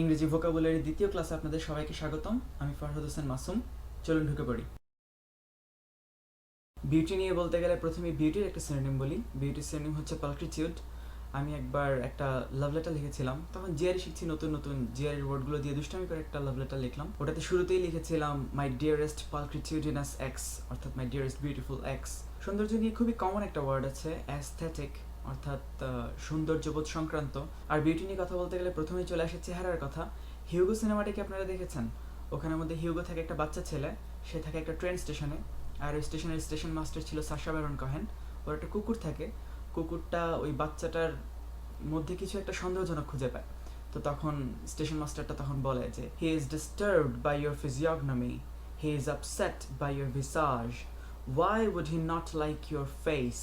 ইংরেজি ভোকাবুলারি দ্বিতীয় ক্লাসে আপনাদের সবাইকে স্বাগতম। আমি ফরহাদ হোসেন মাসুম। চলুন ঢুকে পড়ি। বিউটি নিয়ে বলতে গেলে প্রথমে বিউটির একটা সিনোনিম বলি। বিউটির সিনোনিম হচ্ছে পালক্রিটিউড আমি একবার একটা লাভ লেটার লিখেছিলাম। তখন জিআরই শিখছি, নতুন নতুন জিআরের ওয়ার্ডগুলো দিয়ে দুষ্টামি করে একটা লাভ লেটার লিখলাম। ওটাতে শুরুতেই লিখেছিলাম মাই ডিয়ারেস্ট পালক্রিটিউডিনাস এক্স অর্থাৎ মাই ডিয়ারেস্ট বিউটিফুল এক্স সৌন্দর্য নিয়ে খুবই কমন একটা ওয়ার্ড আছে অ্যাস্থেটিক অর্থাৎ সৌন্দর্যবোধ সংক্রান্ত। আর বিউটি নিয়ে কথা বলতে গেলে প্রথমেই চলে আসে চেহারার কথা। হিউগো সিনেমাটা কি আপনারা দেখেছেন? ওখানের মধ্যে হিউগো থাকে একটা বাচ্চা ছেলে, সে থাকে একটা ট্রেন স্টেশনে আর ওই স্টেশনের স্টেশন মাস্টার ছিল সাশা ব্যারন কহেন ওর একটা কুকুর থাকে। কুকুরটা ওই বাচ্চাটার মধ্যে কিছু একটা সন্দেহজনক খুঁজে পায়। তো তখন স্টেশন মাস্টারটা তখন বলে যে he is disturbed by your physiognomy he is upset by your visage why would he not like your face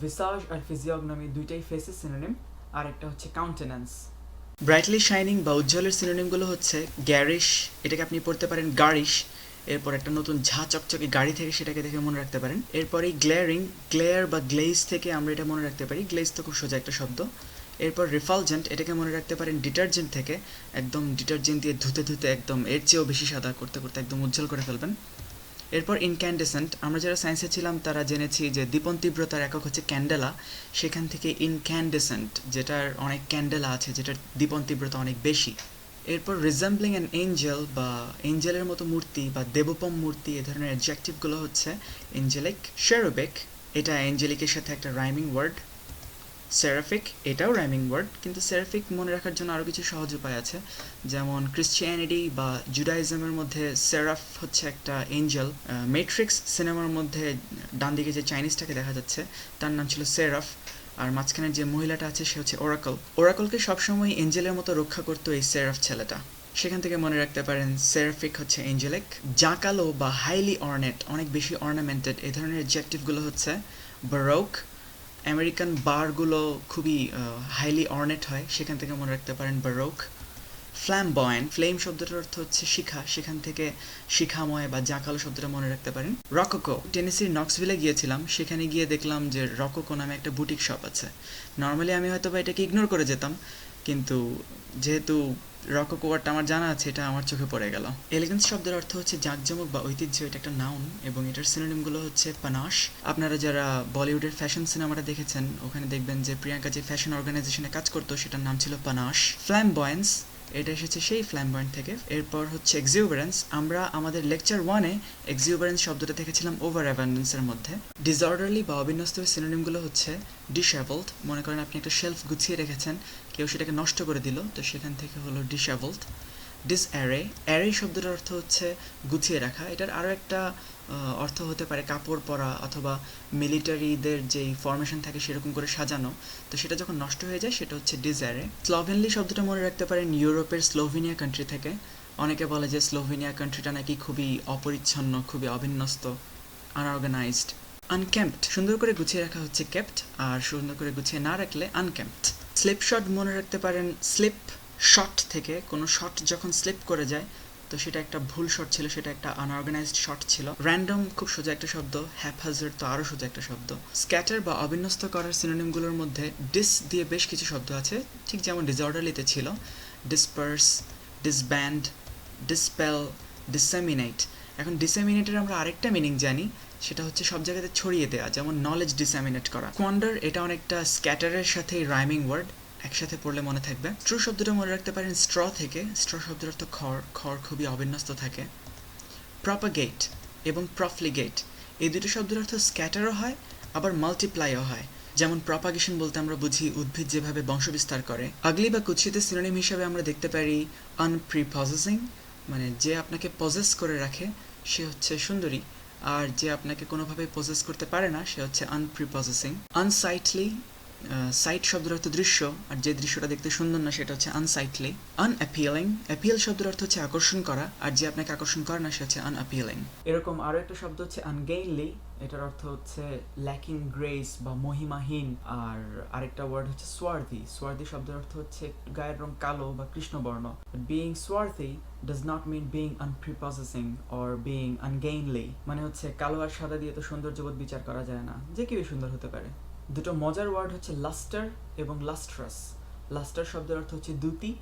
visage R physiognomy দুইটাই ফেসের সিনোনিম আর একটা হচ্ছে কাউন্টেন্যান্স ব্রাইটলি শাইনিং বা উজ্জ্বলের সিনোনিমগুলো হচ্ছে গ্যারিশ এটাকে আপনি পড়তে পারেন গারিশ এরপর একটা নতুন ঝা চকচকে গাড়ি থেকে সেটাকে দেখে মনে রাখতে পারেন। এরপরে গ্লেয়ারিং গ্লেয়ার বা গ্লেজ থেকে আমরা এটা মনে রাখতে পারি। গ্লেজ তো খুব সোজা একটা শব্দ। এরপর রিফালজেন্ট এটাকে মনে রাখতে পারেন ডিটারজেন্ট থেকে। একদম ডিটারজেন্ট দিয়ে ধুতে ধুতে একদম এর চেয়েও বেশি সাদা করতে করতে একদম উজ্জ্বল করে ফেলবেন। এরপর ইনক্যান্ডেসেন্ট আমরা যারা সায়েন্সে ছিলাম তারা জেনেছি যে দীপন তীব্রতার একক হচ্ছে ক্যান্ডেলা সেখান থেকে ইনক্যান্ডেসেন্ট যেটার অনেক ক্যান্ডেলা আছে, যেটার দীপন তীব্রতা অনেক বেশি। এরপর রিজেম্বলিং অ্যান এঞ্জেল বা এঞ্জেলের মতো মূর্তি বা দেবপম মূর্তি, এ ধরনের অ্যাডজেক্টিভগুলো হচ্ছে এঞ্জেলিক শেরোবেক এটা এঞ্জেলিকের সাথে একটা রাইমিং ওয়ার্ড সেরাফিক এটাও রাইমিং ওয়ার্ড কিন্তু সেরাফিক মনে রাখার জন্য আরও কিছু সহজ উপায় আছে। যেমন ক্রিশ্চিয়ানিটি বা জুডাইজমের মধ্যে সেরাফ হচ্ছে একটা এঞ্জেল মেট্রিক্স সিনেমার মধ্যে ডান দিকে যে চাইনিজটাকে দেখা যাচ্ছে, তার নাম ছিল সেরাফ আর মাঝখানের যে মহিলাটা আছে, সে হচ্ছে ওরাকল ওরাকলকে সবসময় এঞ্জেলের মতো রক্ষা করতো এই সেরাফ ছেলেটা। সেখান থেকে মনে রাখতে পারেন সেরাফিক হচ্ছে এঞ্জেলিক জাকালো বা হাইলি অর্নেট অনেক বেশি অর্নামেন্টেড এ ধরনের অ্যাডজেক্টিভগুলো হচ্ছে বারোক আমেরিকান বারগুলো খুবই হাইলি অর্নেট হয়। সেখান থেকে মনে রাখতে পারেন বারোক ফ্ল্যাম বয়েন ফ্লেম শব্দটার অর্থ হচ্ছে শিখা। সেখান থেকে শিখাময় বা জাঁকালো শব্দটা মনে রাখতে পারেন। রকোকো টেনেসির নক্সভিলে গিয়েছিলাম। সেখানে গিয়ে দেখলাম যে রকোকো নামে একটা বুটিক শপ আছে। নর্মালি আমি হয়তো বা এটাকে ইগনোর করে যেতাম। কিন্তু যেহেতু রকোকো ওয়ার্ডটা আমার জানা আছে, এটা আমার চোখে পড়ে গেল। এলিগেন্স শব্দের অর্থ হচ্ছে জাঁকজমক বা ঐতিহ্য, এটা একটা নাউন এবং এটার সিনোনিমগুলো হচ্ছে পানাশ আপনারা যারা বলিউডের ফ্যাশন সিনেমাটা দেখেছেন, ওখানে দেখবেন যে প্রিয়াঙ্কা যে ফ্যাশন অর্গানাইজেশনে কাজ করতো, সেটার নাম ছিল পানাশ ফ্ল্যামবয়েন্স এটা এসেছে সেই ফ্ল্যামবয়েন্ট থেকে। এরপর হচ্ছে এক্সিউবারেন্স আমরা আমাদের লেকচার ওয়ানে এক্সিউবারেন্স শব্দটা দেখেছিলাম ওভার অ্যাবান্ডেন্সের মধ্যে। ডিসঅর্ডারলি বা অবিন্যস্ত সিনোনিমগুলো হচ্ছে ডিসঅ্যাবলড মনে করেন আপনি একটা শেলফ গুছিয়ে রেখেছেন কেউ সেটাকে নষ্ট করে দিল, তো সেখান থেকে হলো ডিসঅ্যাবলড ডিস অ্যারে শব্দটার অর্থ হচ্ছে গুছিয়ে রাখা। এটার আরও একটা অর্থ হতে পারে কাপড় পরা অথবা মিলিটারিদের যেই ফরমেশন থাকে সেরকম করে সাজানো। তো সেটা যখন নষ্ট হয়ে যায়, সেটা হচ্ছে ডিজায়ারে স্লোভেনলি শব্দটা মনে রাখতে পারেন ইউরোপের স্লোভেনিয়া কান্ট্রি থেকে। অনেকে বলে যে স্লোভেনিয়া কান্ট্রিটা নাকি খুবই অপরিচ্ছন্ন, খুবই অবিন্যস্ত আনঅর্গানাইজড আনক্যাম্পড সুন্দর করে গুছিয়ে রাখা হচ্ছে ক্যাপ্ট আর সুন্দর করে গুছিয়ে না রাখলে আনক্যাম্পড স্লিপ শট মনে রাখতে পারেন স্লিপ শট থেকে কোনো শট যখন স্লিপ করে যায়, তো সেটা একটা ভুল শট ছিল, সেটা একটা আনঅর্গানাইজড শট ছিল। র্যান্ডম খুব সোজা একটা শব্দ হ্যাপহাজার তো আরও সোজা একটা শব্দ। স্ক্যাটার বা অবিন্যস্ত করার সিনোনিমগুলোর মধ্যে ডিস দিয়ে বেশ কিছু শব্দ আছে, ঠিক যেমন ডিসঅর্ডারলিতে ছিল। ডিসপার্স ডিসব্যান্ড ডিসপেল ডিসেমিনেট এখন ডিসেমিনেটের আমরা আরেকটা মিনিং জানি সেটা হচ্ছে সব জায়গাতে ছড়িয়ে দেওয়া যেমন নলেজ ডিসেমিনেট করা। কোয়ান্ডার এটা অনেকটা স্ক্যাটারের সাথে রাইমিং ওয়ার্ড একসাথে পড়লে মনে থাকবে। ট্রু শব্দটা মনে রাখতে পারেন স্ট্র থেকে স্ট্র শব্দের অর্থ খড় খড় খুবই অবিন্যস্ত থাকে। প্রপাগেট এবং প্রফলিগেট এই দুটো শব্দের অর্থ স্ক্যাটারও হয়, আবার মাল্টিপ্লাইও হয়। যেমন প্রপাগেশন বলতে আমরা বুঝি উদ্ভিদ যেভাবে বংশবিস্তার করে। আগলি বা কুৎসিত সিনোনিম হিসাবে আমরা দেখতে পারি আনপ্রিপজেসিং মানে যে আপনাকে পজেস করে রাখে, সে হচ্ছে সুন্দরী। আর যে আপনাকে কোনোভাবে প্রসেস করতে পারে না সে হচ্ছে আনপ্রিপজেসিং আনসাইটলি সাইট শব্দের অর্থ দৃশ্য, আর যে দৃশ্যটা দেখতে সুন্দর না সেটা হচ্ছে আনসাইটলি আনঅ্যাপিয়ালিং অ্যাপিয়াল শব্দের অর্থ হচ্ছে আকর্ষণ করা, আর যে আপনাকে আকর্ষণ করে না, সে হচ্ছে আনঅ্যাপিয়ালিং এরকম আরও একটা শব্দ হচ্ছে আনগেইনলি এটার অর্থ হচ্ছে ল্যাকিং গ্রেস বা মহিমাহীন, আর আরেকটা ওয়ার্ড হচ্ছে সোয়ার্থি সোয়ার্থি শব্দের অর্থ হচ্ছে গায়ের রং কালো বা কৃষ্ণবর্ণ। Being swarthy does not mean being unprepossessing or being ungainly মানে হচ্ছে কালো আর সাদা দিয়ে তো সৌন্দর্যবোধ বিচার করা যায় না। যে কেউ সুন্দর হতে পারে। দুটো মজার ওয়ার্ড হচ্ছে লাস্টার এবং লাস্ট্রাস লাস্টার শব্দের অর্থ হচ্ছে দ্যুতি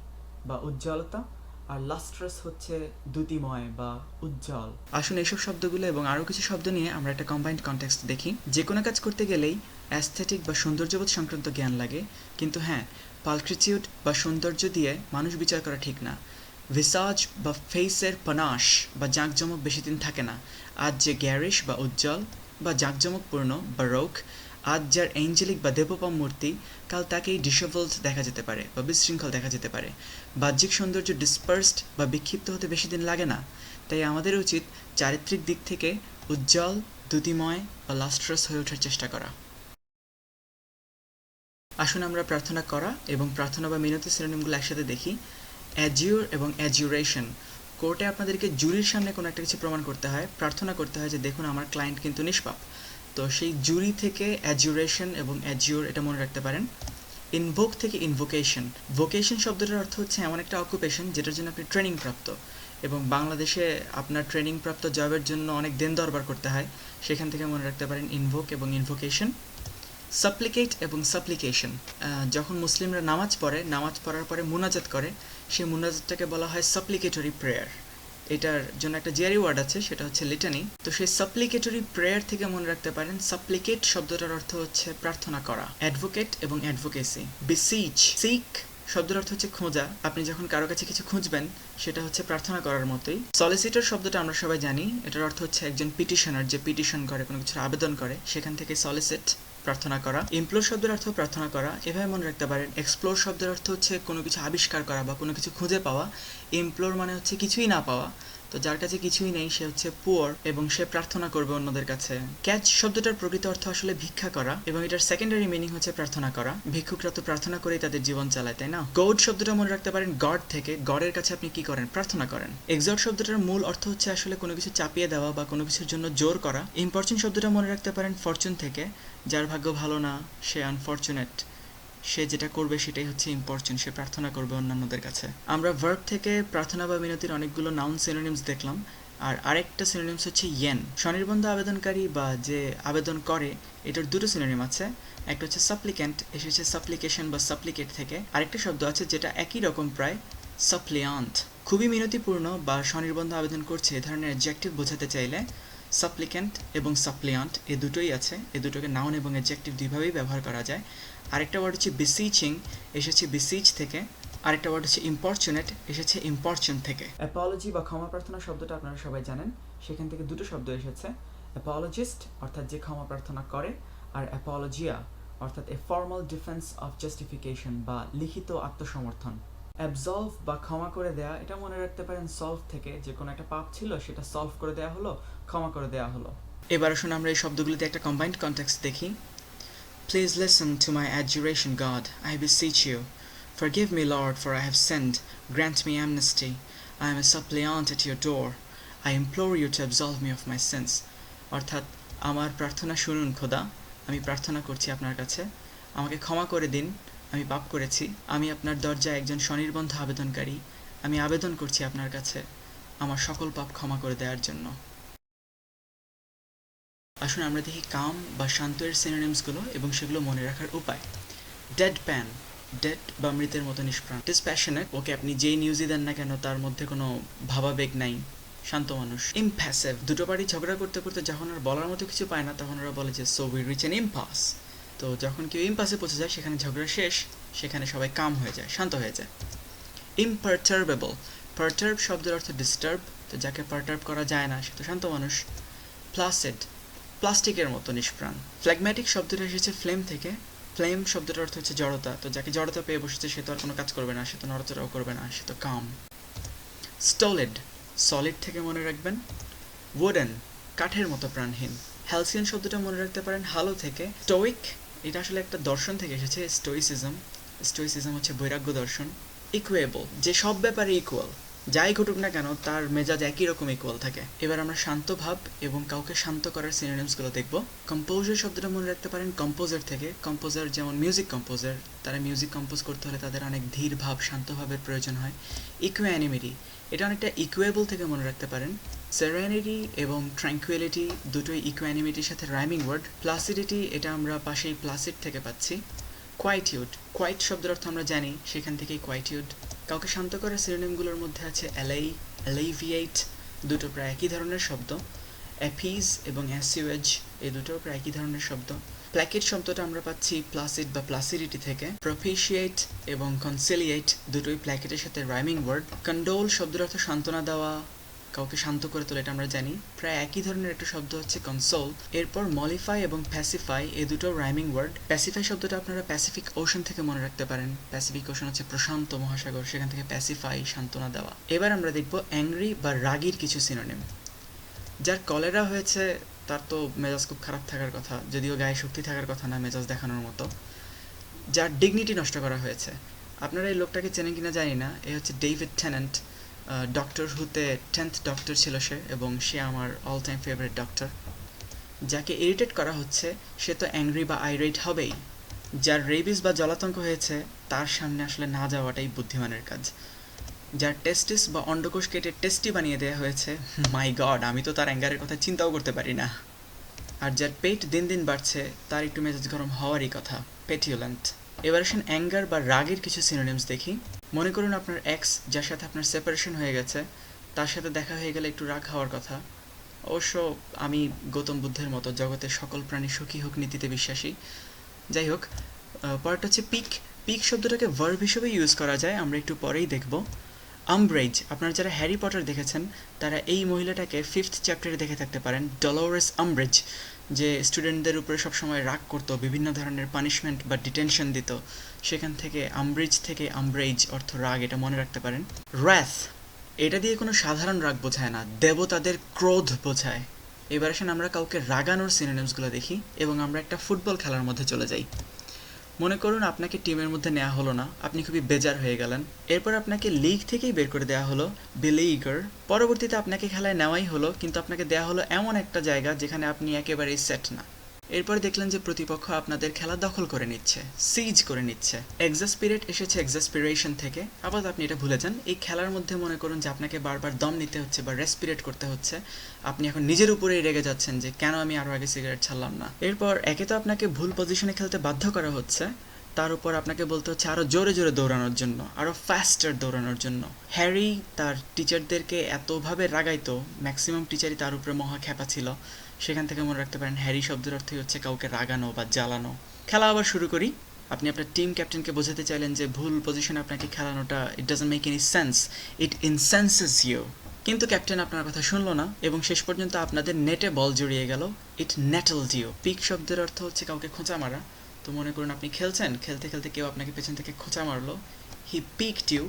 বা উজ্জ্বলতা, আর লাস্ট্রাস হচ্ছে দ্যুতিময় বা উজ্জ্বল। আসুন এইসব শব্দগুলো এবং আরও কিছু শব্দ নিয়ে আমরা একটা কম্বাইন্ড কনটেক্সট দেখি। যে কোনো কাজ করতে গেলেই অ্যাস্থেটিক বা সৌন্দর্যবোধ সংক্রান্ত জ্ঞান লাগে। কিন্তু হ্যাঁ পালক্রিচিউড বা সৌন্দর্য দিয়ে মানুষ বিচার করা ঠিক না। ভিসাজ বা ফেসের পনাশ বা জাঁকজমক বেশি দিন থাকে না। আজ যে গ্যারিশ বা উজ্জ্বল বা জাঁকজমকপূর্ণ বা রোগ আজ যার এঞ্জেলিক বা দেবপম মূর্তি, কাল তাকেই ডিসেবলড দেখা যেতে পারে বা বিশৃঙ্খল দেখা যেতে পারে। বাহ্যিক সৌন্দর্য ডিসপার্সড বা বিক্ষিপ্ত হতে বেশি দিন লাগে না। তাই আমাদের উচিত চারিত্রিক দিক থেকে উজ্জ্বল, দ্যুতিময় বা লাস্ট্রাস হয়ে ওঠার চেষ্টা করা। আসুন আমরা প্রার্থনা করা এবং প্রার্থনা বা মিনতি শ্রেণীগুলো একসাথে দেখি। অ্যাজিওর এবং অ্যাজিউরেশন কোর্টে আপনাদেরকে জুরির সামনে কোনো একটা কিছু প্রমাণ করতে হয়। প্রার্থনা করতে হয় যে, দেখুন, আমার ক্লায়েন্ট কিন্তু নিষ্পাপ। তো সেই জুরি থেকে অ্যাজুরেশন এবং অ্যাজিওর এটা মনে রাখতে পারেন। ইনভোক থেকে ইনভোকেশন ভোকেশন শব্দটার অর্থ হচ্ছে এমন একটা অকুপেশন যেটার জন্য আপনি ট্রেনিং প্রাপ্ত। এবং বাংলাদেশে আপনার ট্রেনিং প্রাপ্ত জবের জন্য অনেক দেন দরবার করতে হয়। সেখান থেকে মনে রাখতে পারেন ইনভোক এবং ইনভোকেশন সাপ্লিকেট এবং সাপ্লিকেশন যখন মুসলিমরা নামাজ পড়ে, নামাজ পড়ার পরে মুনাজাত করে, সেই মুনাজাতটাকে বলা হয় সাপ্লিকেটরি প্রেয়ার এটার জন্য একটা জিয়ারি ওয়ার্ড আছে, সেটা হচ্ছে লিটানি তো সেই সাপ্লিকেটরি প্রেয়ার থেকে মনে রাখতে পারেন সাপ্লিকেট শব্দটার অর্থ হচ্ছে প্রার্থনা করা অ্যাডভোকেট এবং অ্যাডভোকেসি বিসিচ সিক শব্দের অর্থ হচ্ছে খোঁজা। আপনি যখন কারও কাছে কিছু খুঁজবেন, সেটা হচ্ছে প্রার্থনা করার মতোই। সলিসিটর শব্দটা আমরা সবাই জানি, এটার অর্থ হচ্ছে একজন পিটিশনার যে পিটিশন করে, কোনো কিছুর আবেদন করে, সেখান থেকে সলিসিট প্রার্থনা করা ইমপ্লোর শব্দের অর্থ প্রার্থনা করা, এভাবে মনে রাখতে পারেন এক্সপ্লোর শব্দের অর্থ হচ্ছে কোনো কিছু আবিষ্কার করা বা কোনো কিছু খুঁজে পাওয়া ইমপ্লোর মানে হচ্ছে কিছুই না পাওয়া। তো যার কাছে কিছুই নেই, সে হচ্ছে পুয়ার এবং সে প্রার্থনা করবে অন্যদের কাছে। ক্যাচ শব্দটার প্রকৃত অর্থ আসলে ভিক্ষা করা এবং এটার সেকেন্ডারি মিনিং হচ্ছে প্রার্থনা করা। ভিক্ষুকরা তো প্রার্থনা করেই তাদের জীবন চালায়, তাই না? গড শব্দটা মনে রাখতে পারেন গড থেকে গডের কাছে আপনি কি করেন? প্রার্থনা করেন। এক্সট শব্দটার মূল অর্থ হচ্ছে আসলে কোনো কিছু চাপিয়ে দেওয়া বা কোনো কিছুর জন্য জোর করা। ইম্পর্টেন্ট শব্দটা মনে রাখতে পারেন ফরচুন থেকে। যার ভাগ্য ভালো না, সে আনফর্চুনেট সে যেটা করবে সেটাই হচ্ছে ইম্পর্টেন্ট সে প্রার্থনা করবে অন্যান্যদের কাছে। আমরা ভার্ব থেকে প্রার্থনা বা মিনতির অনেকগুলো নাউন সিনোনিমস দেখলাম, আর আরেকটা সিনোনিমস হচ্ছে ইয়েন স্বনির্বন্ধ আবেদনকারী বা যে আবেদন করে, এটার দুটো সিনোনিম আছে। একটা হচ্ছে সাপ্লিক্যান্ট এসেছে সাপ্লিকেশন বা সাপ্লিকেট থেকে। আরেকটা শব্দ আছে যেটা একই রকম প্রায় সাপ্লিয়ান্ট খুবই মিনতিপূর্ণ বা স্বনির্বন্ধ আবেদন করছে এ ধরনের অ্যাডজেক্টিভ বোঝাতে চাইলে সাপ্লিক্যান্ট এবং সাপ্লিয়ান্ট এ দুটোই আছে। এ দুটোকে নাউন এবং অ্যাডজেক্টিভ দুইভাবেই ব্যবহার করা যায়। আরেকটা ওয়ার্ড হচ্ছে বিসিচিং এসেছে বিসিচ থেকে। আরেকটা ওয়ার্ড হচ্ছে ইম্পরচুনেট এসেছে ইম্পরচুন থেকে। অ্যাপোলজি বা ক্ষমা প্রার্থনা শব্দটা আপনারা সবাই জানেন। সেখান থেকে দুটো শব্দ এসেছে। অ্যাপোলজিস্ট অর্থাৎ যে ক্ষমা প্রার্থনা করে আর অ্যাপোলজিয়া অর্থাৎ a formal defence of justification বা লিখিত আত্মসমর্থন। অ্যাবজলভ বা ক্ষমা করে দেয়া এটা মনে রাখতে পারেন সলভ থেকে। যে কোনো একটা পাপ ছিল সেটা সলভ করে দেওয়া হলো ক্ষমা করে দেওয়া হলো। এবার আসুন আমরা এই শব্দগুলিতে একটা কম্বাইন্ড কনটেক্সট দেখি। Please listen to my adjuration, God, I beseech you. Forgive me, Lord, for I have sinned. Grant me amnesty. I am a suppliant at your door. I implore you to absolve me of my sins. অর্থাৎ আমার প্রার্থনা শুনুন খোদা আমি প্রার্থনা করছি আপনার কাছে আমাকে ক্ষমা করে দিন আমি পাপ করেছি আমি আপনার দরজায় একজন স্বনির্বন্ধ আবেদনকারী আমি আবেদন করছি আপনার কাছে আমার সকল পাপ ক্ষমা করে দেওয়ার জন্য আসুন আমরা দেখি কাম বা শান্তের সিনোনিমসগুলো এবং সেগুলো মনে রাখার উপায়। ডেড প্যান ডেড বা মৃতের মতো নিষ্প্রাণ। ইট ইস প্যাশনেট ওকে আপনি যেই নিউজই দেন না কেন, তার মধ্যে কোনো ভাবাবেগ নাই। শান্ত মানুষ। ইম্প্যাসিভ দুটো বাড়ি ঝগড়া করতে করতে যখন আর বলার মতো কিছু পায় না, তখন ওরা বলে যে so we reach an impasse তো যখন কেউ ইম্পাসে পৌঁছে যায়, সেখানে ঝগড়া শেষ, সেখানে সবাই কাম হয়ে যায়, শান্ত হয়ে যায়। ইমপারটার্বেবল পারটার্ব শব্দের অর্থ ডিস্টার্ব তো যাকে পারটার্ব করা যায় না, সে তো শান্ত মানুষ। প্লাসেড প্লাস্টিকের মতো নিষ্প্রাণ। ফ্ল্যাগম্যাটিক শব্দটা এসেছে ফ্লেম থেকে। ফ্লেম শব্দটার অর্থ হচ্ছে জড়তা। তো যাকে জড়তা পেয়ে বসেছে, সে তো আর কোনো কাজ করবে না, সে তো নড়াচড়াও করবে না, সে তো কাম স্টলিড সলিড থেকে মনে রাখবেন। ওডেন কাঠের মতো প্রাণহীন। হ্যালসিয়ান শব্দটা মনে রাখতে পারেন। হালো থেকে। স্টোইক এটা আসলে একটা দর্শন থেকে এসেছে স্টোইসিজম স্টোইসিজম হচ্ছে বৈরাগ্য দর্শন। ইকুয়েবল যে সব ব্যাপারে ইকুয়াল যাই ঘটুক না কেন, তার মেজাজ একই রকম ইকুয়াল থাকে। এবার আমরা শান্ত ভাব এবং কাউকে শান্ত করার সিনোনিমসগুলো দেখব। কম্পোজার শব্দটা মনে রাখতে পারেন কম্পোজার থেকে। কম্পোজার যেমন মিউজিক কম্পোজার তারা মিউজিক কম্পোজ করতে হলে তাদের অনেক ধীর ভাব, শান্ত ভাবের প্রয়োজন হয়। ইকুয়ানিমিটি এটা অনেকটা ইকুয়েবল থেকে মনে রাখতে পারেন। সেরেনিটি এবং ট্র্যাঙ্কুয়ালিটি দুটোই ইকুয়ানিমিটির সাথে রাইমিং ওয়ার্ড প্লাসিডিটি এটা আমরা পাশেই প্লাসিড থেকে পাচ্ছি। কোয়াইটিউড কোয়াইট শব্দের অর্থ আমরা জানি, সেখান থেকেই কোয়াইটিউড কাউকে শান্ত করার সিনোনিমগুলোর মধ্যে আছে অ্যালাই অ্যালাইভিয়েট দুটো প্রায় একই ধরনের শব্দ। অ্যাফিজ এবং অ্যাসিওয়েজ এই দুটো প্রায় একই ধরনের শব্দ। প্ল্যাকেট শব্দটা আমরা পাচ্ছি প্লাসিড বা প্লাসিডিটি থেকে। প্রফিশিয়েট এবং কনসিলিয়েট দুটোই প্ল্যাকেটের সাথে রাইমিং ওয়ার্ড। কন্ডোল শব্দের অর্থ সান্ত্বনা দেওয়া কাউকে শান্ত করে তোলে এটা আমরা জানি। প্রায় একই ধরনের একটা শব্দ হচ্ছে কনসোল এরপর মলিফাই এবং প্যাসিফাই এ দুটো রাইমিং ওয়ার্ড প্যাসিফাই শব্দটা আপনারা প্যাসিফিক ওশন থেকে মনে রাখতে পারেন। প্যাসিফিক ওশন হচ্ছে প্রশান্ত মহাসাগর, সেখান থেকে প্যাসিফাই সান্ত্বনা দেওয়া। এবার আমরা দেখব অ্যাংরি বা রাগির কিছু সিনোনিম যার কলেরা হয়েছে, তার তো মেজাজ খুব খারাপ থাকার কথা, যদিও গায়ে শক্তি থাকার কথা না, মেজাজ দেখানোর মতো। যার ডিগনিটি নষ্ট করা হয়েছে। আপনারা এই লোকটাকে চেনেন কিনা জানি না, এ হচ্ছে ডেভিড টেনেন্ট ডক্টর হুতে টেন্থ ডক্টর ছিল সে এবং সে আমার অল টাইম ফেভারিট ডক্টর যাকে ইরিটেট করা হচ্ছে, সে তো অ্যাংরি বা আইরেট হবেই। যার রেবিস বা জলাতঙ্ক হয়েছে, তার সামনে আসলে না যাওয়াটাই বুদ্ধিমানের কাজ। যার টেস্টিস বা অন্ডকোষ কেটে টেস্টি বানিয়ে দেওয়া হয়েছে মাই গড আমি তো তার অ্যাঙ্গারের কথা চিন্তাও করতে পারি না। আর যার পেট দিন দিন বাড়ছে, তার একটু মেজাজ গরম হওয়ারই কথা পেটিউল্যান্ট এবার আসেন অ্যাঙ্গার বা রাগের কিছু সিনোনিমস দেখি। মনে করুন আপনার এক্স যার সাথে আপনার সেপারেশন হয়ে গেছে, তার সাথে দেখা হয়ে গেলে একটু রাগ হওয়ার কথা। অবশ্য আমি গৌতম বুদ্ধের মতো জগতের সকল প্রাণী সুখী হোক, নীতিতে বিশ্বাসী। যাই হোক পরেরটা হচ্ছে পিক পিক শব্দটাকে ভার্ব হিসেবে ইউজ করা যায়, আমরা একটু পরেই দেখব। আমব্রেজ আপনারা যারা হ্যারি পটার দেখেছেন, তারা এই মহিলাটাকে ফিফথ চ্যাপ্টারে দেখে থাকতে পারেন। ডলোরেস আমব্রেজ যে স্টুডেন্টদের উপরে সবসময় রাগ করতো, বিভিন্ন ধরনের পানিশমেন্ট বা ডিটেনশন দিত, সেখান থেকে আমব্রিজ থেকে আমব্রেজ অর্থ রাগ, এটা মনে রাখতে পারেন। র্যাথ এটা দিয়ে কোনো সাধারণ রাগ বোঝায় না, দেবতাদের ক্রোধ বোঝায়। এবার আসেন আমরা কাউকে রাগানোর সিনোনিমসগুলো দেখি, এবং আমরা একটা ফুটবল খেলার মধ্যে চলে যাই। মনে করুন আপনাকে টিমের মধ্যে নেওয়া হলো না, আপনি খুবই বেজার হয়ে গেলেন। এরপর আপনাকে লিগ থেকেই বের করে দেওয়া হলো বিলিগার পরবর্তীতে আপনাকে খেলায় নেওয়াই হলো, কিন্তু আপনাকে দেওয়া হলো এমন একটা জায়গা যেখানে আপনি একেবারেই সেট না। এরপর দেখলেন যে প্রতিপক্ষ আপনাদের খেলা দখল করে নিচ্ছে সিজ করে নিচ্ছে। এক্সাসপিরেট এসেছে এক্সাসপিরেশন থেকে। আবার আপনি এটা ভুলে যান। এই খেলার মধ্যে মনে করুন যে আপনাকে বারবার দম নিতে হচ্ছে বা রেসপিরেট করতে হচ্ছে। আপনি এখন নিজের উপরেই রেগে যাচ্ছেন যে কেন আমি আরও আগে সিগারেট ছাড়লাম না। এরপর একে তো আপনাকে ভুল পজিশনে খেলতে বাধ্য করা হচ্ছে। তার উপর আপনাকে বলতে হচ্ছে আরও জোরে জোরে দৌড়ানোর জন্য আরও ফাস্টার দৌড়ানোর জন্য। হ্যারি তার টিচারদেরকে এতভাবে রাগাইতো ম্যাক্সিমাম টিচারই তার উপরে মহা খ্যাপা ছিল। সেখান থেকে মনে রাখতে পারেন হ্যারি শব্দের অর্থই হচ্ছে কাউকে রাগানো বা জ্বালানো। খেলা আবার শুরু করি। আপনি আপনার টিম ক্যাপ্টেনকে বোঝাতে চাইলেন যে ভুল পজিশনে আপনাকে খেলানোটা it doesn't make any sense it incenses you কিন্তু ক্যাপ্টেন আপনার কথা শুনলো না এবং শেষ পর্যন্ত আপনাদের নেটে বল জড়িয়ে গেল ইট নেটল ইউ পিক শব্দের অর্থ হচ্ছে কাউকে খোঁচা মারা। তো মনে করুন আপনি খেলছেন, খেলতে খেলতে কেউ আপনাকে পেছন থেকে খোঁচা মারলো। He piqued you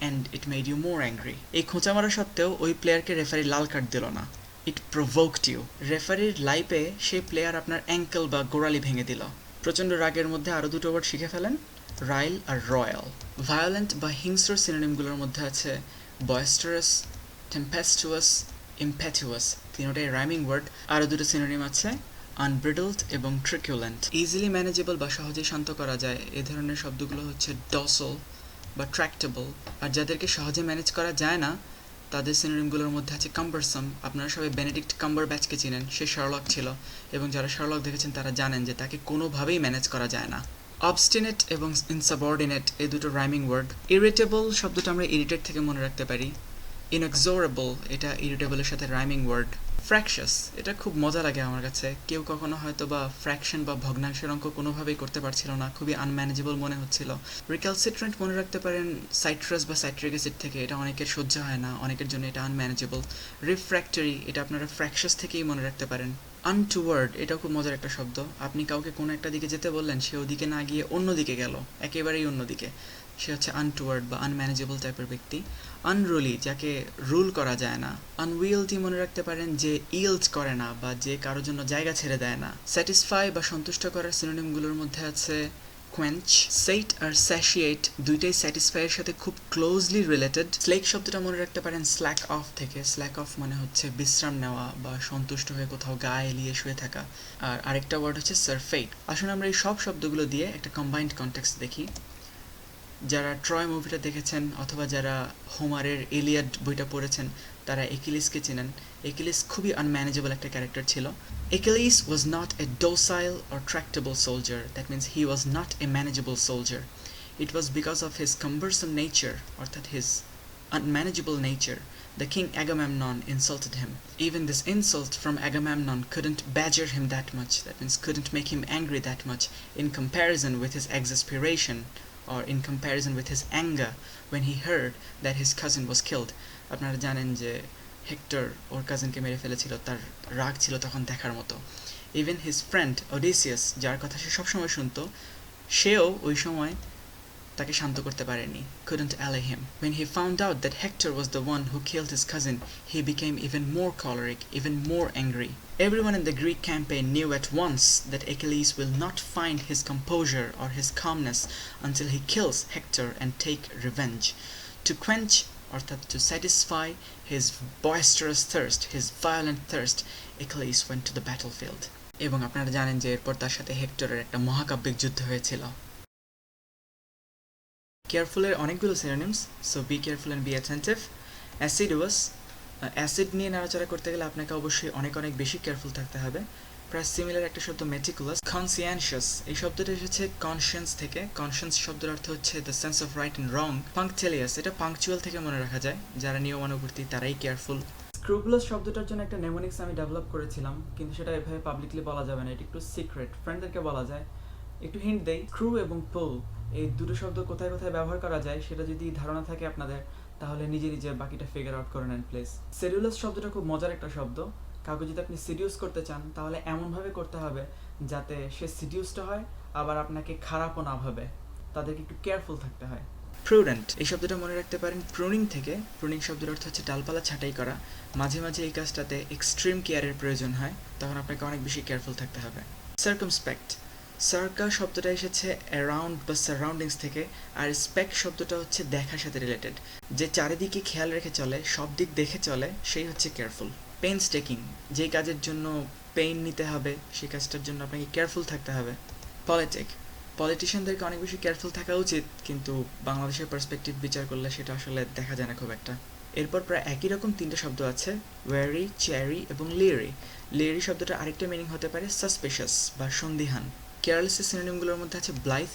and it made you more angry এই খোঁচা মারা সত্ত্বেও ওই প্লেয়ারকে রেফারি লাল কার্ড দিল না। ইট প্রভোকড ইউ রেফারির লাইফে সেই প্লেয়ার আপনার অ্যাঙ্কেল বা গোড়ালি ভেঙে দিল। প্রচণ্ড রাগের মধ্যে আরও দুটো ওয়ার্ড শিখে ফেলেন রাইল আর রয়্যাল ভায়োলেন্ট বা হিংস্র সিনোনিমগুলোর মধ্যে আছে বয়েস্টারাস টেম্পেস্টুয়াস ইম্প্যাচুয়াস তিনটাই রাইমিং ওয়ার্ড আরও দুটো সিনোনিম আছে আনব্রিডলড এবং ট্রিকুলেন্ট ইজিলি ম্যানেজেবল বা সহজেই শান্ত করা যায়। এ ধরনের শব্দগুলো হচ্ছে ডসল বা ট্র্যাক্টেবল আর যাদেরকে সহজে ম্যানেজ করা যায় না তাদের সিনোনিমগুলোর মধ্যে আছে কাম্বারসাম আপনারা সবাই বেনেডিক্ট কাম্বার ব্যাচকে চিনেন, সে শার্লক ছিল। এবং যারা শার্লক দেখেছেন, তারা জানেন যে তাকে কোনোভাবেই ম্যানেজ করা যায় না। অবস্টিনেট এবং ইনসাবঅর্ডিনেট এই দুটো রাইমিং ওয়ার্ড ইরিটেবল শব্দটা আমরা ইরিটেট থেকে মনে রাখতে পারি। ইনএক্সোরেবল এটা ইরিটেবলের সাথে রাইমিং ওয়ার্ড ফ্র্যাকশাস এটা খুব মজা লাগে আমার কাছে। কেউ কখনো হয়তো বা ফ্র্যাকশন বা ভগ্নাংশের অঙ্ক কোনোভাবেই করতে পারছিল না। খুবই আনম্যানেজেবল মনে হচ্ছিল। রিক্যালসিট্রেন্ট মনে রাখতে পারেন সাইট্রাস বা সাইট্রিক অ্যাসিড থেকে এটা অনেকের সহ্য হয় না, অনেকের জন্য এটা আনম্যানেজেবল রিফ্র্যাক্টরি এটা আপনারা ফ্র্যাকশাস থেকেই মনে রাখতে পারেন। আনটুয়ার্ড এটাও খুব মজার একটা শব্দ। আপনি কাউকে কোনো একটা দিকে যেতে বললেন, সে ওদিকে না গিয়ে অন্য দিকে গেল। একেবারেই অন্যদিকে। সে হচ্ছে আনটুয়ার্ড বা আনম্যানেজেবল টাইপের ব্যক্তি। আনরুলি যাকে রুল করা যায় না। আনউইলটি মনে রাখতে পারেন, যে ইলড করে না বা যে কারোর জন্য জায়গা ছেড়ে দেয় না। স্যাটিসফাই বা সন্তুষ্ট করার সিনোনিমগুলোর মধ্যে আছে কোয়েঞ্চ সেইট আর স্যাশিয়েট দুইটাই স্যাটিসফাইয়ের সাথে খুব ক্লোজলি রিলেটেড স্লেক শব্দটা মনে রাখতে পারেন স্ল্যাক অফ থেকে। স্ল্যাক অফ মানে হচ্ছে বিশ্রাম নেওয়া বা সন্তুষ্ট হয়ে কোথাও গায়ে এলিয়ে শুয়ে থাকা। আর আরেকটা ওয়ার্ড হচ্ছে সারফেট আসলে আমরা এই সব শব্দগুলো দিয়ে একটা কম্বাইন্ড কনটেক্সট দেখি। যারা ট্রয় মুভিটা দেখেছেন অথবা যারা হোমারের এলিয়াড বইটা পড়েছেন তারা একিলিসকে চেনেন একিলিস খুবই আনম্যানেজেবল একটা ক্যারেক্টার ছিল Achilles was not a docile or tractable soldier that means he was not a manageable soldier It was because of his cumbersome nature, অর্থাৎ his unmanageable nature, the king Agamemnon insulted him. Even this insult from Agamemnon couldn't badger him that much, that means couldn't make him angry that much in comparison with his exasperation Or in comparison with his anger when he heard that his cousin was killed. আপনারা জানেন যে hectare ওর কাজিনকে মেরে ফেলেছিল, তার রাগ ছিল তখন দেখার মতো ইভেন হিজ ফ্রেন্ড ওডিসিয়াস যার কথা সে সবসময় শুনতো, সেও ওই সময় তাকে শান্ত করতে পারেনি couldn't allay him. When he found out that Hector was the one who killed his cousin, he became even more choleric, even more angry. Everyone in the Greek campaign knew at once that Achilles will not find his composure or his calmness until he kills Hector and take revenge. To quench অর্থাৎ to satisfy his boisterous thirst, his violent thirst, Achilles went to the battlefield. এবং আপনারা জানেন যে এরপর তার সাথে হেক্টরের একটা মহাকাব্যিক যুদ্ধ হয়েছিল কেয়ারফুলের অনেকগুলো synonyms so be careful and be attentive assiduous acid নিয়ে নাড়াচাড়া করতে গেলে আপনাকে অবশ্যই অনেক অনেক বেশি কেয়ারফুল থাকতে হবে। প্রায় সিমিলার একটা শব্দ মেটিকুলাস কনসিয়ানশিয়াস এই শব্দটা এসেছে কনসিয়েন্স থেকে। কনসিয়েন্স শব্দের অর্থ হচ্ছে the sense of right and wrong punctilious এটা পাংচুয়াল থেকে মনে রাখা যায়। যারা নিয়মানুবর্তী, তারাই কেয়ারফুল স্ক্রুপুলাস শব্দটার জন্য একটা নেমোনিক্স আমি ডেভেলপ করেছিলাম, কিন্তু সেটা এভাবে পাবলিকলি বলা যাবে না, এটা একটু সিক্রেট ফ্রেন্ডদেরকে বলা যায়। একটু হিন্ট দেই ক্রু এবং পোল এই দুটো শব্দ কোথায় কোথায় ব্যবহার করা যায় সেটা যদি ধারণা থাকে আপনাদের, তাহলে নিজে নিজে বাকিটা ফিগার আউট করে নেন প্লিজ সেরিউলাস শব্দটা খুব মজার একটা শব্দ। কাউকে যদি আপনি সিডিউস করতে চান, তাহলে এমনভাবে করতে হবে যাতে সে সিডিউসটা হয়, আবার আপনাকে খারাপও না ভাবে। তাদেরকে একটু কেয়ারফুল থাকতে হয়। প্রুডেন্ট এই শব্দটা মনে রাখতে পারেন প্রুনিং থেকে প্রুনিং শব্দের অর্থ হচ্ছে ডালপালা ছাঁটাই করা। মাঝে মাঝে এই কাজটাতে এক্সট্রিম কেয়ারের প্রয়োজন হয়, তখন আপনাকে অনেক বেশি কেয়ারফুল থাকতে হবে। সার্কামস্পেক্ট সার্কা শব্দটা এসেছে অ্যারাউন্ড বা সারাউন্ডিংস থেকে, আর স্পেক শব্দটা হচ্ছে দেখার সাথে রিলেটেড যে চারিদিকে খেয়াল রেখে চলে, সব দিক দেখে চলে, সেই হচ্ছে কেয়ারফুল পেন্স টেকিং যেই কাজের জন্য পেইন নিতে হবে, সেই কাজটার জন্য আপনাকে কেয়ারফুল থাকতে হবে। পলিটিক পলিটিশিয়ানদেরকে অনেক বেশি কেয়ারফুল থাকা উচিত, কিন্তু বাংলাদেশের পার্সপেক্টিভ বিচার করলে সেটা আসলে দেখা যায় না খুব একটা। এরপর প্রায় একই রকম তিনটে শব্দ আছে ওয়ারি চ্যারি এবং লিয়ারি লিয়ারি শব্দটা আরেকটা মিনিং হতে পারে সাসপেশাস বা সন্দিহান। কেয়ারলেসের সিনোনিমগুলোর মধ্যে আছে ব্লাইথ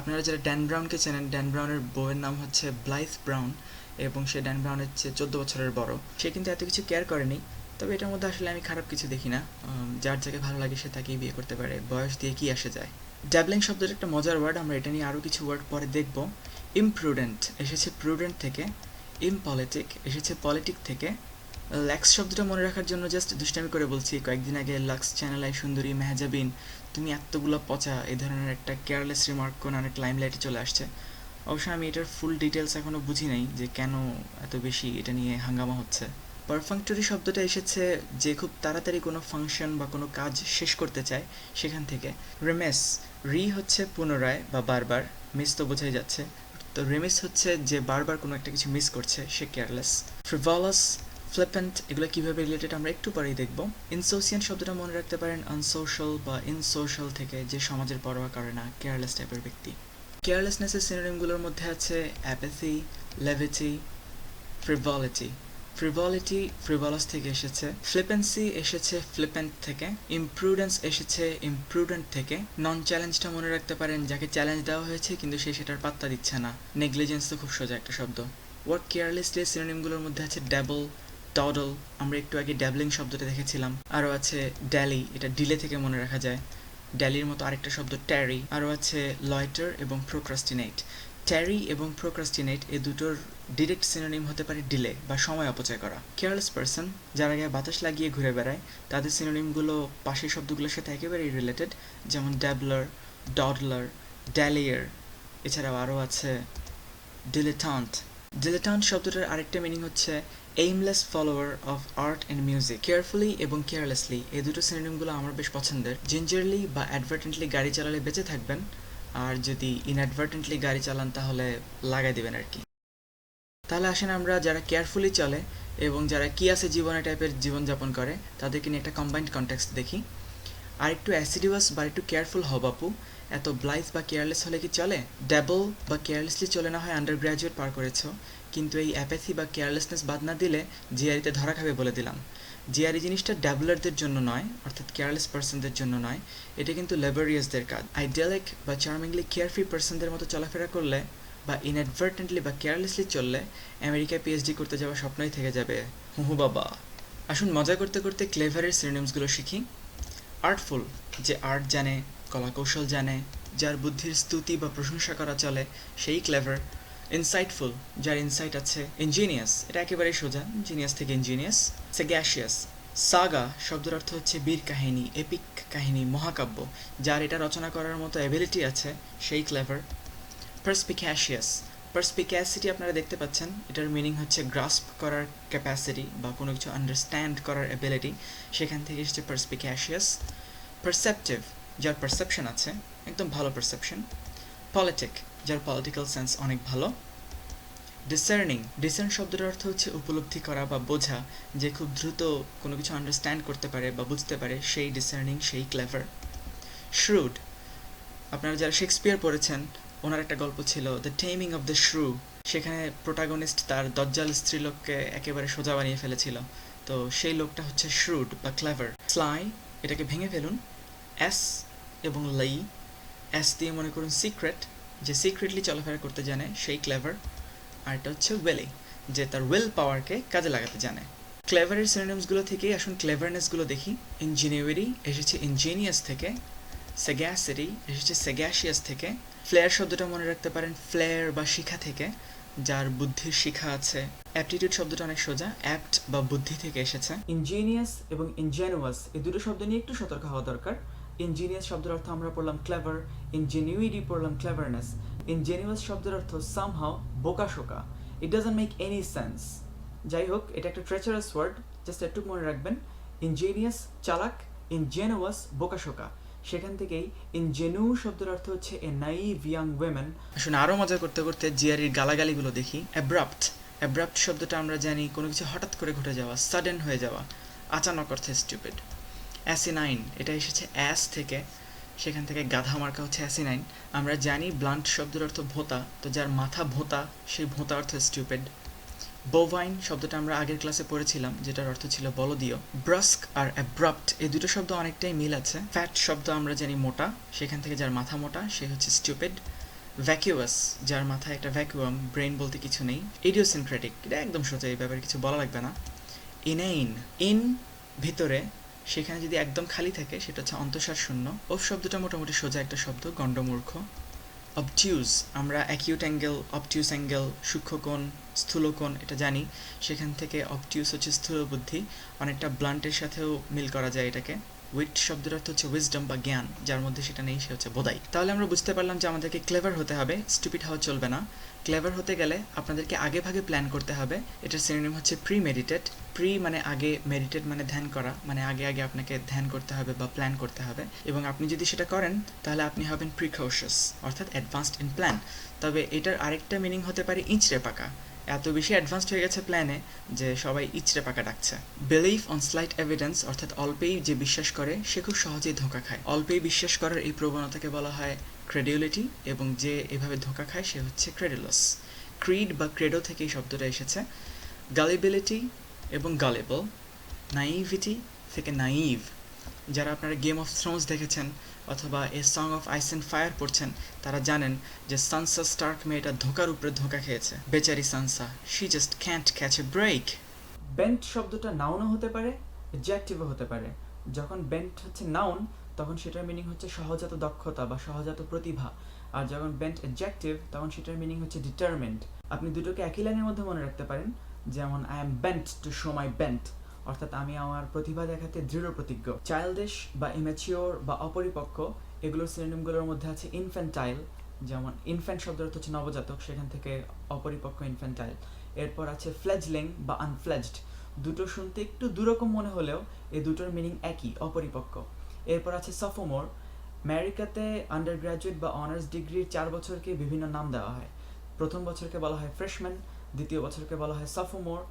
আপনারা যারা ড্যান ব্রাউনকে চেনেন ড্যান ব্রাউনের বউয়ের নাম হচ্ছে ব্লাইথ ব্রাউন এবং সে ড্যান ব্রাউনের চেয়ে চোদ্দ বছরের বড়। সে কিন্তু এত কিছু কেয়ার করেনি, তবে এটার মধ্যে আসলে আমি খারাপ কিছু দেখি না। যার যাকে ভালো লাগে সে তাকেই বিয়ে করতে পারে। বয়স দিয়ে কি আসে যায়। ড্যাবলিং শব্দটা একটা মজার ওয়ার্ড আমরা এটা নিয়ে আরও কিছু ওয়ার্ড পরে দেখব। ইমপ্রুডেন্ট এসেছে প্রুডেন্ট থেকে ইমপলিটিক এসেছে পলিটিক থেকে। ল্যাক্স শব্দটা মনে রাখার জন্য জাস্ট দুষ্টামি করে বলছি। কয়েকদিন আগে লাক্স চ্যানেল চ্যানেলায় সুন্দরী মেহজাবিন তুমি এতগুলো পচা এই ধরনের একটা কেয়ারলেস রিমার্ক কোন অনেক লাইমলাইটে চলে আসছে। অবশ্য আমি এটার ফুল ডিটেলস এখনও বুঝি নাই যে কেন এত বেশি এটা নিয়ে হাঙ্গামা হচ্ছে। পারফাংটরি শব্দটা এসেছে যে খুব তাড়াতাড়ি কোনো ফাংশন বা কোনো কাজ শেষ করতে চায় সেখান থেকে। রেমেস রি হচ্ছে পুনরায় বা বারবার মিস তো বোঝাই যাচ্ছে। তো রেমিস হচ্ছে যে বারবার কোনো একটা কিছু মিস করছে, সে কেয়ারলেস ফ্রিভলাস ফ্লিপেন্ট এগুলো কীভাবে রিলেটেড আমরা একটু পরেই দেখব। ইনসোসিয়ান শব্দটা মনে রাখতে পারেন আনসোশাল বা ইনসোশাল থেকে যে সমাজের পরোয়া করে না কেয়ারলেস টাইপের ব্যক্তি। কেয়ারলেসনেসের সিনোনিমগুলোর মধ্যে আছে অ্যাপেথি লেভিটি ফ্রিভলিটি ফ্রিভলিটি ফ্রিভলাস থেকে এসেছে ফ্লিপেন্সি এসেছে ফ্লিপেন্ট থেকে ইমপ্রুডেন্স এসেছে ইমপ্রুডেন্ট থেকে। নন চ্যালেঞ্জটা মনে রাখতে পারেন, যাকে চ্যালেঞ্জ দেওয়া হয়েছে, কিন্তু সে সেটার পাত্তা দিচ্ছে না। নেগলিজেন্স তো খুব সোজা একটা শব্দ। ওয়ার্ক কেয়ারলেসলি সিনোনিমগুলোর মধ্যে আছে ড্যাবল টডল আমরা একটু আগে ড্যাবলিং শব্দটা দেখেছিলাম। আরও আছে ড্যালি এটা ডিলে থেকে মনে রাখা যায়। ড্যালির মতো আরেকটা শব্দ ট্যারি আরও আছে লয়টার এবং প্রোক্রাস্টিনেট ট্যারি এবং প্রোক্রাস্টিনেট এই দুটোর ডিরেক্ট সিনোনিম হতে পারে ডিলে বা সময় অপচয় করা। কেয়ারলেস পারসন যারা গায়ে বাতাস লাগিয়ে ঘুরে বেড়ায়, তাদের সিনোনিমগুলো পাশের শব্দগুলোর সাথে একেবারেই রিলেটেড যেমন ড্যাবলার ডডলার ড্যালিয়ার এছাড়াও আরও আছে ডিলেটান্ট ডিলেটান্ট শব্দটার আরেকটা মিনিং হচ্ছে aimless follower of art and music carefully এবং কেয়ারলেসলি এই দুটো সিনোনিমগুলো আমার বেশ পছন্দের। জিঞ্জারলি বা অ্যাডভার্টেন্টলি গাড়ি চালালে বেঁচে থাকবেন, আর যদি ইনঅ্যাডভার্টেন্টলি গাড়ি চালান তাহলে লাগাই দেবেন আর কি। তাহলে আসেন আমরা যারা কেয়ারফুলি চলে এবং যারা কি আছে জীবনে টাইপের জীবনযাপন করে, তাদেরকে নিয়ে একটা কম্বাইন্ড কনটেক্সট দেখি। আর একটু অ্যাসিডিওয়াস বা একটু কেয়ারফুল হব আপু এত ব্লাইথ বা কেয়ারলেস হলে কি চলে? ড্যাবল বা কেয়ারলেসলি চলে না হয় আন্ডার গ্র্যাজুয়েট পার করেছ। কিন্তু এই অ্যাপ্যাথি বা কেয়ারলেসনেস বাদ না দিলে জিআরিতে ধরা খাবে বলে দিলাম। জিআরই জিনিসটা ড্যাবলারদের জন্য নয়, অর্থাৎ কেয়ারলেস পার্সনদের জন্য নয়। এটা কিন্তু লেবারিয়াসদের কাজ। আইডিয়ালিক বা চার্মিংলি কেয়ারফ্রি পার্সনদের মতো চলাফেরা করলে বা ইনঅ্যাডভার্টেন্টলি বা কেয়ারলেসলি চললে আমেরিকায় পিএইচডি করতে যাওয়া স্বপ্নই থেকে যাবে। হুহু বাবা। আসুন মজা করতে করতে ক্লেভারের সিনোনিমসগুলো শিখি। আর্টফুল যে আর্ট জানে, কলাকৌশল জানে, যার বুদ্ধির স্তুতি বা প্রশংসা করা চলে, সেই ক্লেভার ইনসাইটফুল যার ইনসাইট আছে ইঞ্জিনিয়াস এটা একেবারেই সোজা জিনিয়াস থেকে ইঞ্জিনিয়াস সেগ্যাশিয়াস সাগা শব্দের অর্থ হচ্ছে বীর কাহিনী এপিক কাহিনী, মহাকাব্য, যার এটা রচনা করার মতো অ্যাবিলিটি আছে, সেই ক্লেভার পার্সপিক্যাশিয়াস পার্সপিক্যাসিটি আপনারা দেখতে পাচ্ছেন, এটার মিনিং হচ্ছে গ্রাস্প করার ক্যাপাসিটি বা কোনো কিছু আন্ডারস্ট্যান্ড করার অ্যাবিলিটি সেখান থেকে এসেছে পার্সপিক্যাশিয়াস পারসেপটিভ যার পারসেপশন আছে, একদম ভালো পারসেপশন পলিটিক যার পলিটিক্যাল সেন্স অনেক ভালো। ডিসার্নিং ডিসার্ন শব্দের অর্থ হচ্ছে উপলব্ধি করা বা বোঝা যে খুব দ্রুত কোনো কিছু আন্ডারস্ট্যান্ড করতে পারে বা বুঝতে পারে সেই ডিসার্নিং সেই ক্লেভার শ্রুড আপনারা যারা শেক্সপিয়ার পড়েছেন, ওনার একটা গল্প ছিল the taming of the shrew সেখানে প্রোটাগনিস্ট তার দজ্জাল স্ত্রীলোককে একেবারে সোজা বানিয়ে ফেলেছিল। তো সেই লোকটা হচ্ছে শ্রুড বা ক্লেভার স্লাই এটাকে ভেঙে ফেলুন। এস এবং লাই এস দিয়ে মনে করুন সিক্রেট যে সিক্রেটলি চলাফেরা করতে জানে সেই ক্লেভার আর এটা হচ্ছে ওয়েলে যে তার ওয়েল পাওয়ারকে কাজে লাগাতে জানে। ক্লেভারের সিনোনিমসগুলো থেকেই আসুন ক্লেভারনেসগুলো দেখি। ইঞ্জিনিয়ারি এসেছে ইঞ্জিনিয়াস থেকে সেগ্যাসিটি এসেছে সেগ্যাশিয়াস থেকে। ফ্লেয়ার শব্দটা মনে রাখতে পারেন ফ্লেয়ার বা শিখা থেকে, যার বুদ্ধির শিখা আছে। অ্যাপটিটিউড শব্দটা অনেক সোজা অ্যাপ্ট বা বুদ্ধি থেকে এসেছে। ইঞ্জিনিয়াস এবং ইনজেনুয়াস এই দুটো শব্দ নিয়ে একটু সতর্ক হওয়া দরকার। ইঞ্জিনিয়াস শব্দের অর্থ আমরা পড়লাম ক্লেভার ইনজেনিউইটি পড়লাম ক্লেভারনেস ইনজেনিউয়াস শব্দের অর্থ somehow বোকাশোকা it doesn't make any sense যাই হোক, এটা একটা ট্রেচারাস ওয়ার্ড জাস্ট একটু মনে রাখবেন। ইনজেনিয়াস চালাক ইনজেনুয়াস বোকাশোকা সেখান থেকেই ইনজেনু শব্দের অর্থ হচ্ছে এ নাইভ ইয়াং ওয়েমেন আসলে আরও মজা করতে করতে জিয়ারির গালাগালিগুলো দেখি। অ্যাব্রাপ্ট অ্যাব্রাপ্ট শব্দটা আমরা জানি কোনো কিছু হঠাৎ করে ঘটে যাওয়া সাডেন হয়ে যাওয়া। আচানক অর্থে স্টুপিড অ্যাসিনাইন, এটা এসেছে অ্যাস থেকে, সেখান থেকে গাধা মার্কা হচ্ছে অ্যাসিনাইন। আমরা জানি ব্লান্ট শব্দের অর্থ ভোতা, তো যার মাথা ভোতা, সেই ভোতা অর্থ স্টুপিড বোভাইন শব্দটা আমরা আগের ক্লাসে পড়েছিলাম, যেটার অর্থ ছিল বলদীয়। ব্রাস্ক আর অ্যাব্রাপ্ট এই দুটো শব্দ অনেকটাই মিল আছে। ফ্যাট শব্দ আমরা জানি মোটা, সেখান থেকে যার মাথা মোটা, সে হচ্ছে স্টুপিড ভ্যাকিউয়াস যার মাথায় একটা ভ্যাকুয়াম ব্রেন বলতে কিছু নেই। ইডিওসিনক্রেটিক এটা একদম সোজা, এই ব্যাপারে কিছু বলা লাগবে না। ইনেইন ইন ভিতরে সেখানে যদি একদম খালি থাকে, সেটা হচ্ছে অন্তঃসার শূন্য। ও শব্দটা মোটামুটি সোজা একটা শব্দ, গণ্ডমূর্খ। অবটিউজ আমরা অ্যাকিউট অ্যাঙ্গেল অবটিউস অ্যাঙ্গেল সূক্ষ্মকোণ স্থূলকোণ এটা জানি। সেখান থেকে অবটিউস হচ্ছে স্থূল বুদ্ধি, অনেকটা ব্লান্টের সাথেও মিল করা যায় এটাকে। উইট শব্দের অর্থ হচ্ছে উইজডম বা জ্ঞান, যার মধ্যে সেটা নেই, সে হচ্ছে বোধাই। তাহলে আমরা বুঝতে পারলাম যে আমাদেরকে ক্লেভার হতে হবে স্টুপিড হওয়া চলবে না। ক্লেভার হতে গেলে আপনাদেরকে আগে ভাগে প্ল্যান করতে হবে। এটার সিনোনিম হচ্ছে প্রি মেডিটেড প্রি মানে আগে মেডিটেড মানে ধ্যান করা মানে আগে আগে আপনাকে ধ্যান করতে হবে বা প্ল্যান করতে হবে। এবং আপনি যদি সেটা করেন, তাহলে আপনি হবেন প্রিকশাস অর্থাৎ অ্যাডভান্সড ইন প্ল্যান তবে এটার আরেকটা মিনিং হতে পারে ইঁচড়ে পাকা। এত বেশি অ্যাডভান্সড হয়ে গেছে প্ল্যানে যে সবাই ইচড়ে পাকা ডাকছে। বিলিভ অন স্লাইট এভিডেন্স অর্থাৎ অল্পেই যে বিশ্বাস করে, সে খুব সহজেই ধোঁকা খায়। অল্পেই বিশ্বাস করার এই প্রবণতাকে বলা হয় ক্রেডিউলিটি এবং যে এভাবে ধোঁকা খায়, সে হচ্ছে ক্রেডিউলাস ক্রিড বা ক্রেডো থেকে এই শব্দটা এসেছে। গালিবিলিটি এবং গালেবল নাইভিটি থেকে নাইভ যারা আপনারা গেম অফ থ্রোনস দেখেছেন অথবা a song of ice and fire পড়ছেন, তারা জানেন যে সানসা স্টার্ক মেয়েটা ধোকার উপরে ধোকা খেয়েছে। বেচারি Sansa she just can't catch a break bent শব্দটা নাউনও হতে পারে জ্যাকটিভও হতে পারে। যখন বেন্ট হচ্ছে নাউন তখন সেটার মিনিং হচ্ছে সহজাত দক্ষতা বা সহজাত প্রতিভা। আর যখন বেন্ট অ্যাডজেক্টিভ তখন সেটার মিনিং হচ্ছে ডিটারমেন্ট আপনি দুটোকে একই লাইনের মধ্যে মনে রাখতে পারেন, যেমন I am bent to show my bent অর্থাৎ আমি আমার প্রতিভা দেখাতে দৃঢ় প্রতিজ্ঞ। চাইল্ডিশ বা ইম্যাচিওর বা অপরিপক্ক এগুলোর সিনোনিমগুলোর মধ্যে আছে ইনফ্যান্টাইল যেমন ইনফ্যান্ট অর্থ হচ্ছে নবজাতক, সেখান থেকে অপরিপক্ক ইনফ্যান্টাইল এরপর আছে ফ্লেজলিং বা আনফ্লেজড দুটো শুনতে একটু দুরকম মনে হলেও এই দুটোর মিনিং একই, অপরিপক্ক। এরপর আছে সফোমোর আমেরিকাতে আন্ডার গ্র্যাজুয়েট বা অনার্স ডিগ্রির চার বছরকে বিভিন্ন নাম দেওয়া হয়। প্রথম বছরকে বলা হয় ফ্রেশম্যান দ্বিতীয় বছরকে বলা হয় সফোমোর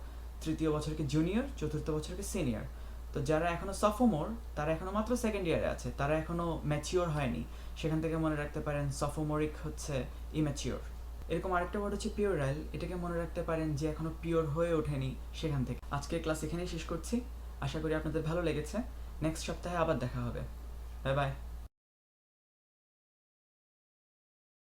তৃতীয় বছরকে জুনিয়র চতুর্থ বছরকে সিনিয়র তো যারা এখনও সফোমোর তারা এখনও মাত্র সেকেন্ড ইয়ারে আছে, তারা এখনও ম্যাচিওর হয়নি। সেখান থেকে মনে রাখতে পারেন সফোমোরিক হচ্ছে ইম্যাচিওর এরকম আরেকটা ওয়ার্ড হচ্ছে পিওরাইল এটাকে মনে রাখতে পারেন যে এখনও পিওর হয়ে ওঠেনি সেখান থেকে। আজকের ক্লাস এখানেই শেষ করছি। আশা করি আপনাদের ভালো লেগেছে। নেক্সট সপ্তাহে আবার দেখা হবে। Bye bye